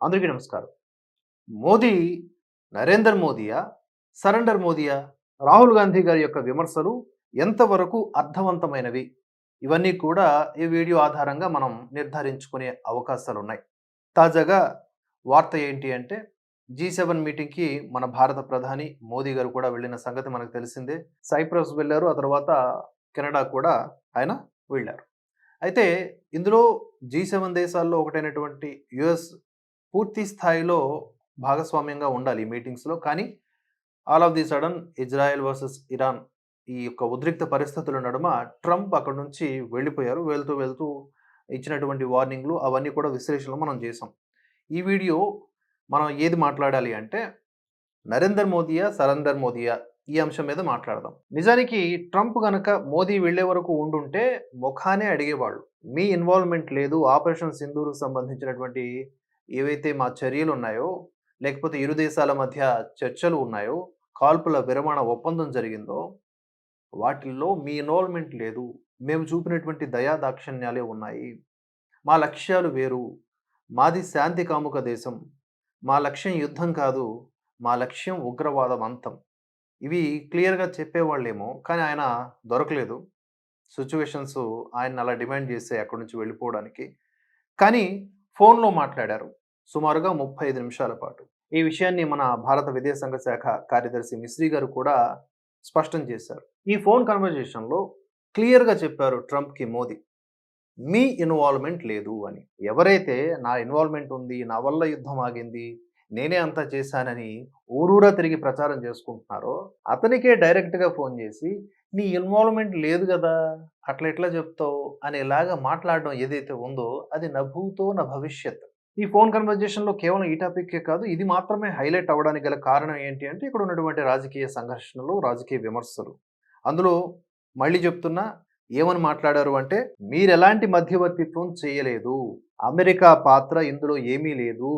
అందరికీ నమస్కారం. మోదీ నరేందర్ మోదీయా సరెండర్ మోదీయా రాహుల్ గాంధీ గారి యొక్క విమర్శలు ఎంతవరకు అర్థవంతమైనవి? ఇవన్నీ కూడా ఈ వీడియో ఆధారంగా మనం నిర్ధారించుకునే అవకాశాలు ఉన్నాయి తాజాగా వార్త ఏంటి అంటే జీ సెవెన్ మీటింగ్కి మన భారత ప్రధాని మోదీ గారు కూడా వెళ్ళిన సంగతి మనకు తెలిసిందే. సైప్రస్ వెళ్ళారు ఆ తర్వాత కెనడా కూడా ఆయన వెళ్ళారు. అయితే ఇందులో జీ సెవెన్ దేశాల్లో ఒకటైనటువంటి యుఎస్ పూర్తి స్థాయిలో భాగస్వామ్యంగా ఉండాలి ఈ మీటింగ్స్లో. కానీ all of the sudden Israel versus Iran ఈ యొక్క ఉద్రిక్త పరిస్థితుల నడుమ ట్రంప్ అక్కడ నుంచి వెళ్ళిపోయారు. వెళ్తూ వెళ్తూ ఇచ్చినటువంటి వార్నింగ్లు అవన్నీ కూడా విశ్లేషణలు మనం చేసాం ఈ వీడియో మనం ఏది మాట్లాడాలి అంటే నరేందర్ మోదీయా సరేందర్ మోదీయా ఈ అంశం మీద మాట్లాడదాం. నిజానికి ట్రంప్ గనక మోదీ వెళ్ళే వరకు ఉండుంటే ముఖానే అడిగేవాళ్ళు. మీ ఇన్వాల్వ్మెంట్ లేదు. ఆపరేషన్ సింధూరుకు సంబంధించినటువంటి ఏవైతే మా చర్యలు ఉన్నాయో లేకపోతే ఇరు దేశాల మధ్య చర్చలు ఉన్నాయో కాల్పుల విరమణ ఒప్పందం జరిగిందో వాటిల్లో మీ ఇన్వాల్వ్మెంట్ లేదు. మేము చూపినటువంటి దయా దాక్షిణ్యాలే ఉన్నాయి. మా లక్ష్యాలు వేరు. మాది శాంతి కాముక దేశం. మా లక్ష్యం యుద్ధం కాదు. మా లక్ష్యం ఉగ్రవాదం అంతం. ఇవి క్లియర్గా చెప్పేవాళ్ళేమో కానీ ఆయన దొరకలేదు. సిచ్యువేషన్స్ ఆయన అలా డిమాండ్ చేస్తే అక్కడి నుంచి వెళ్ళిపోవడానికి. కానీ ఫోన్లో మాట్లాడారు. సుమారుగా ముప్పై ఐదు నిమిషాల పాటు. ఈ విషయాన్ని మన భారత విదేశాంగ శాఖ కార్యదర్శి మిశ్రీ గారు కూడా స్పష్టం చేశారు. ఈ ఫోన్ కన్వర్జేషన్లో క్లియర్గా చెప్పారు ట్రంప్కి మోదీ. మీ ఇన్వాల్వ్మెంట్ లేదు అని. ఎవరైతే నా ఇన్వాల్వ్మెంట్ ఉంది నా వల్ల యుద్ధం ఆగింది నేనే అంతా చేశానని ఊరూరా తిరిగి ప్రచారం చేసుకుంటున్నారో అతనికే డైరెక్ట్గా ఫోన్ చేసి నీ ఇన్వాల్వ్మెంట్ లేదు కదా అట్లా ఎట్లా చెప్తావు? అనేలాగా మాట్లాడడం ఏదైతే ఉందో అది నభూతో నా భవిష్యత్ ఈ ఫోన్ కన్వర్జేషన్లో కేవలం ఈ టాపిక్కే కాదు ఇది మాత్రమే హైలైట్ అవ్వడానికి గల కారణం ఏంటి అంటే ఇక్కడ ఉన్నటువంటి రాజకీయ సంఘర్షణలు రాజకీయ విమర్శలు. అందులో మళ్ళీ చెప్తున్నా ఏమని మాట్లాడారు అంటే మీరు ఎలాంటి మధ్యవర్తిత్వం చేయలేదు. అమెరికా పాత్ర ఇందులో ఏమీ లేదు.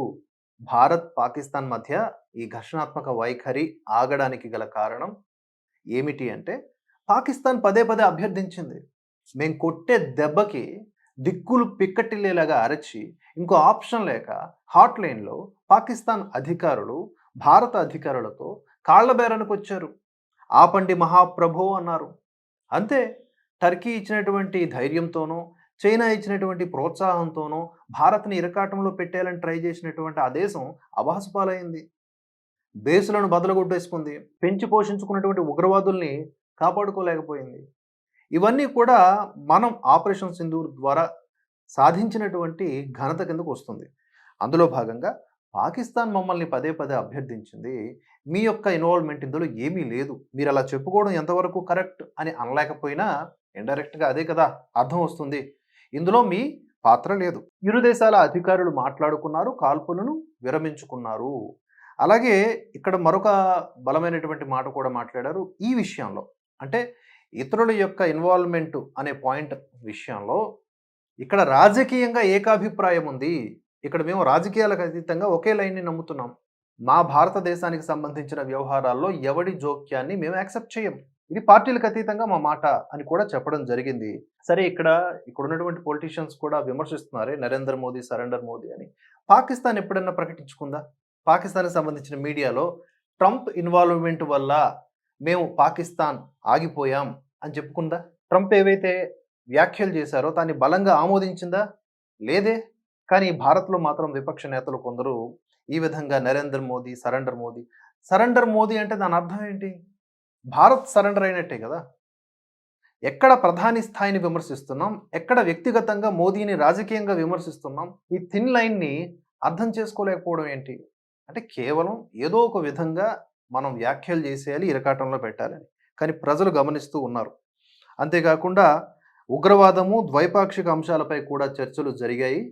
భారత్ పాకిస్తాన్ మధ్య ఈ ఘర్షణాత్మక వైఖరి ఆగడానికి గల కారణం ఏమిటి అంటే పాకిస్తాన్ పదే పదే అభ్యర్థించింది. మేము కొట్టే దెబ్బకి దిక్కులు పిక్కటిల్లేలాగా అరచి ఇంకో ఆప్షన్ లేక హాట్ లైన్లో పాకిస్తాన్ అధికారులు భారత అధికారులతో కాళ్ళబేరానికి వచ్చారు ఆపండి మహాప్రభో అన్నారు. అంతే టర్కీ ఇచ్చినటువంటి ధైర్యంతోనో చైనా ఇచ్చినటువంటి ప్రోత్సాహంతోనో భారత్ని ఇరకాటంలో పెట్టేయాలని ట్రై చేసినటువంటి ఆ దేశం అభాసుపాలైంది బేసులను బదలగొట్టేసుకుంది. పెంచి పోషించుకున్నటువంటి ఉగ్రవాదుల్ని కాపాడుకోలేకపోయింది. ఇవన్నీ కూడా మనం ఆపరేషన్ సింధూర్ ద్వారా సాధించినటువంటి ఘనత కిందకు వస్తుంది. అందులో భాగంగా పాకిస్తాన్ మమ్మల్ని పదే పదే అభ్యర్థించింది మీ యొక్క ఇన్వాల్వ్మెంట్ ఇందులో ఏమీ లేదు మీరు అలా చెప్పుకోవడం ఎంతవరకు కరెక్ట్ అని అనలేకపోయినా ఇండైరెక్ట్గా అదే కదా అర్థం వస్తుంది. ఇందులో మీ పాత్ర లేదు. ఇరు దేశాల అధికారులు మాట్లాడుకున్నారు కాల్పులను విరమించుకున్నారు. అలాగే ఇక్కడ మరొక బలమైనటువంటి మాట కూడా మాట్లాడారు ఈ విషయంలో. అంటే ఇతరుల యొక్క ఇన్వాల్వ్మెంట్ అనే పాయింట్ విషయంలో ఇక్కడ రాజకీయంగా ఏకాభిప్రాయం ఉంది. ఇక్కడ మేము రాజకీయాలకు అతీతంగా ఒకే లైన్ని నమ్ముతున్నాం. మా భారతదేశానికి సంబంధించిన వ్యవహారాల్లో ఎవడి జోక్యాన్ని మేము యాక్సెప్ట్ చేయం ఇది పార్టీలకు అతీతంగా మా మాట అని కూడా చెప్పడం జరిగింది. సరే ఇక్కడ ఇక్కడ ఉన్నటువంటి పొలిటీషియన్స్ కూడా విమర్శిస్తున్నారే నరేంద్ర మోదీ సరెండర్ మోదీ అని. పాకిస్తాన్ ఎప్పుడన్నా ప్రకటించుకుందా? పాకిస్తాన్కి సంబంధించిన మీడియాలో ట్రంప్ ఇన్వాల్వ్మెంట్ వల్ల మేము పాకిస్తాన్ ఆగిపోయాం. అని చెప్పుకుందా? ట్రంప్ ఏవైతే వ్యాఖ్యలు చేశారో దాన్ని బలంగా ఆమోదించిందా? లేదే. కానీ భారత్లో మాత్రం విపక్ష నేతలు కొందరు ఈ విధంగా నరేంద్ర మోదీ సరెండర్ మోదీ సరెండర్ మోదీ అంటే దాని అర్థం ఏంటి? భారత్ సరెండర్ అయినట్టే కదా. ఎక్కడ ప్రధాని స్థాయిని విమర్శిస్తున్నాం ఎక్కడ వ్యక్తిగతంగా మోదీని రాజకీయంగా విమర్శిస్తున్నాం ఈ థిన్ లైన్ని అర్థం చేసుకోలేకపోవడం ఏంటి? అంటే కేవలం ఏదో ఒక విధంగా మనం వ్యాఖ్యలు చేసేయాలి ఇరకాటంలో పెట్టాలని. కానీ ప్రజలు గమనిస్తూ ఉన్నారు. అంతేకాకుండా ఉగ్రవాదము ద్వైపాక్షిక అంశాలపై కూడా చర్చలు జరిగాయి.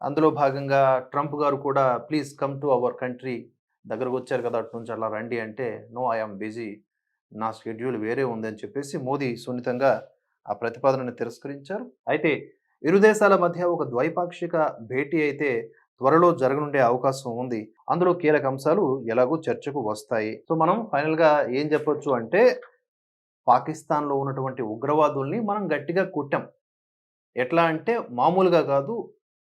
అందులో భాగంగా ట్రంప్ గారు కూడా please come to our country దగ్గరకు వచ్చారు కదా అటు నుంచి అలా రండి అంటే నో ఐఎమ్ బిజీ నా షెడ్యూల్ వేరే ఉందని చెప్పేసి మోదీ సున్నితంగా ఆ ప్రతిపాదనను తిరస్కరించారు. అయితే ఇరు దేశాల మధ్య ఒక ద్వైపాక్షిక భేటీ అయితే త్వరలో జరగనుండే అవకాశం ఉంది. అందులో కీలక అంశాలు ఎలాగో చర్చకు వస్తాయి. సో మనం ఫైనల్గా ఏం చెప్పొచ్చు అంటే పాకిస్తాన్లో ఉన్నటువంటి ఉగ్రవాదుల్ని మనం గట్టిగా కుట్టాం. ఎట్లా అంటే మామూలుగా కాదు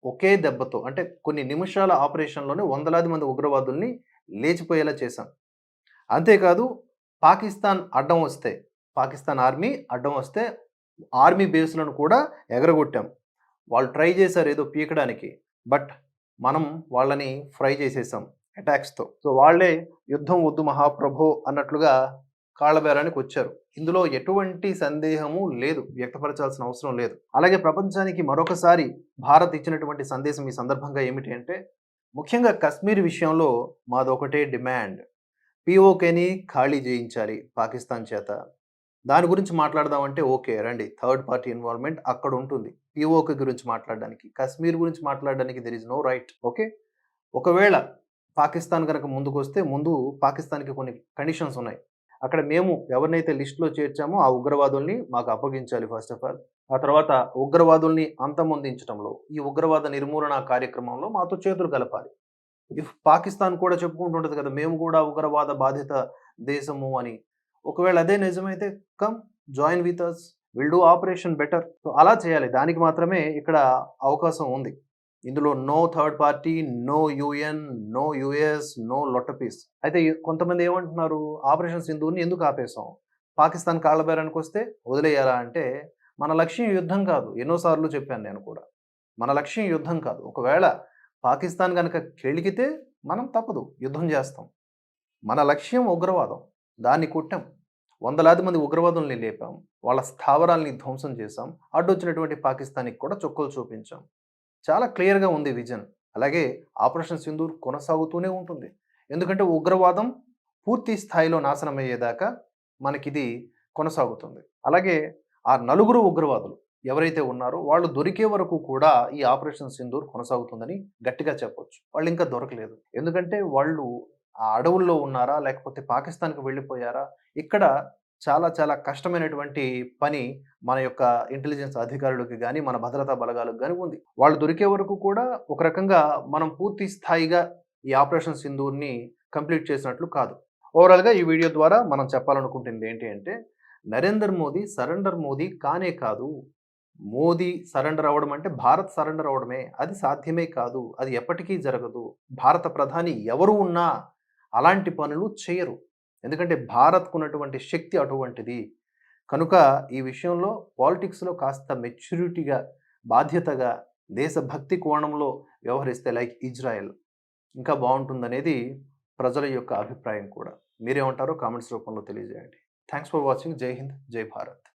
ఒకే దెబ్బతో అంటే కొన్ని నిమిషాల ఆపరేషన్లోనే వందలాది మంది ఉగ్రవాదుల్ని లేచిపోయేలా చేశాం. అంతేకాదు పాకిస్తాన్ అడ్డం వస్తే పాకిస్తాన్ ఆర్మీ అడ్డం వస్తే ఆర్మీ బేస్లను కూడా ఎగరగొట్టాం. వాళ్ళు ట్రై చేశారు ఏదో పీకడానికి బట్ మనం వాళ్ళని ఫ్రై చేసేసాం అటాక్స్తో. సో వాళ్ళే యుద్ధం వద్దు మహాప్రభో అన్నట్లుగా కాళ్ళబేరానికి వచ్చారు. ఇందులో ఎటువంటి సందేహము లేదు. వ్యక్తపరచాల్సిన అవసరం లేదు. అలాగే ప్రపంచానికి మరొకసారి భారత్ ఇచ్చినటువంటి సందేశం ఈ సందర్భంగా ఏమిటి అంటే ముఖ్యంగా కశ్మీర్ విషయంలో మాదొకటే డిమాండ్. పిఓకేని ఖాళీ చేయించాలి పాకిస్తాన్ చేత. దాని గురించి మాట్లాడదామంటే ఓకే రండి. థర్డ్ పార్టీ ఇన్వాల్వ్మెంట్ అక్కడ ఉంటుంది. పిఓకే గురించి మాట్లాడడానికి కశ్మీర్ గురించి మాట్లాడడానికి there is no right okay? ఒకవేళ పాకిస్తాన్ కనుక ముందుకు వస్తే ముందు పాకిస్తాన్కి కొన్ని కండిషన్స్ ఉన్నాయి. అక్కడ మేము ఎవరినైతే లిస్టులో చేర్చామో ఆ ఉగ్రవాదుల్ని మాకు అప్పగించాలి ఫస్ట్ ఆఫ్ ఆల్ ఆ తర్వాత ఉగ్రవాదుల్ని అంతమొందించడంలో ఈ ఉగ్రవాద నిర్మూలన కార్యక్రమంలో మాతో చేతులు కలపాలి. ఇఫ్ పాకిస్తాన్ కూడా చెప్పుకుంటుంటుంది కదా మేము కూడా ఉగ్రవాద బాధిత దేశము అని. ఒకవేళ అదే నిజమైతే come join with us will do operation better so అలా చేయాలి. దానికి మాత్రమే ఇక్కడ అవకాశం ఉంది. ఇందులో no third party no UN no US no లొట్టపీస్ అయితే కొంతమంది ఏమంటున్నారు? ఆపరేషన్ సింధువుని ఎందుకు ఆపేసాం పాకిస్తాన్ కాళ్ళబేరానికి వస్తే వదిలేయాలా అంటే మన లక్ష్యం యుద్ధం కాదు. ఎన్నోసార్లు చెప్పాను నేను కూడా. మన లక్ష్యం యుద్ధం కాదు. ఒకవేళ పాకిస్తాన్ కనుక కెలికితే మనం తప్పదు. యుద్ధం చేస్తాం. మన లక్ష్యం ఉగ్రవాదం. దాన్ని కుట్టాం. వందలాది మంది ఉగ్రవాదుల్ని లేపాం. వాళ్ళ స్థావరాల్ని ధ్వంసం చేశాం. అడ్డొచ్చినటువంటి పాకిస్తాన్కి కూడా చొక్కలు చూపించాం. చాలా క్లియర్గా ఉంది విజన్. అలాగే ఆపరేషన్ సింధూర్ కొనసాగుతూనే ఉంటుంది. ఎందుకంటే ఉగ్రవాదం పూర్తి స్థాయిలో నాశనం అయ్యేదాకా మనకిది కొనసాగుతుంది. అలాగే ఆ నలుగురు ఉగ్రవాదులు ఎవరైతే ఉన్నారో వాళ్ళు దొరికే వరకు కూడా ఈ ఆపరేషన్ సింధూర్ కొనసాగుతుందని గట్టిగా చెప్పొచ్చు. వాళ్ళు ఇంకా దొరకలేదు. ఎందుకంటే వాళ్ళు ఆ అడవుల్లో ఉన్నారా? లేకపోతే పాకిస్తాన్కి వెళ్ళిపోయారా? ఇక్కడ చాలా చాలా కష్టమైనటువంటి పని మన యొక్క ఇంటెలిజెన్స్ అధికారులకు కానీ మన భద్రతా బలగాలకు కానీ ఉంది. వాళ్ళు దొరికే వరకు కూడా ఒక రకంగా మనం పూర్తి స్థాయిగా ఈ ఆపరేషన్ సింధూర్ని కంప్లీట్ చేసినట్లు కాదు. ఓవరాల్గా ఈ వీడియో ద్వారా మనం చెప్పాలనుకుంటుంది ఏంటి అంటే నరేంద్ర మోదీ సరెండర్ మోదీ కానే కాదు. మోదీ సరెండర్ అవ్వడం అంటే భారత్ సరెండర్ అవ్వడమే. అది సాధ్యమే కాదు. అది ఎప్పటికీ జరగదు. భారత ప్రధాని ఎవరు ఉన్నా అలాంటి పనులు చేయరు. ఎందుకంటే భారత్కు ఉన్నటువంటి శక్తి అటువంటిది. కనుక ఈ విషయంలో పాలిటిక్స్లో కాస్త మెచ్యూరిటీగా బాధ్యతగా దేశభక్తి కోణంలో వ్యవహరిస్తే లైక్ ఇజ్రాయెల్ ఇంకా బాగుంటుందనేది ప్రజల యొక్క అభిప్రాయం కూడా. మీరేమంటారో కామెంట్స్ రూపంలో తెలియజేయండి. Thanks for watching. జై హింద్ జై భారత్.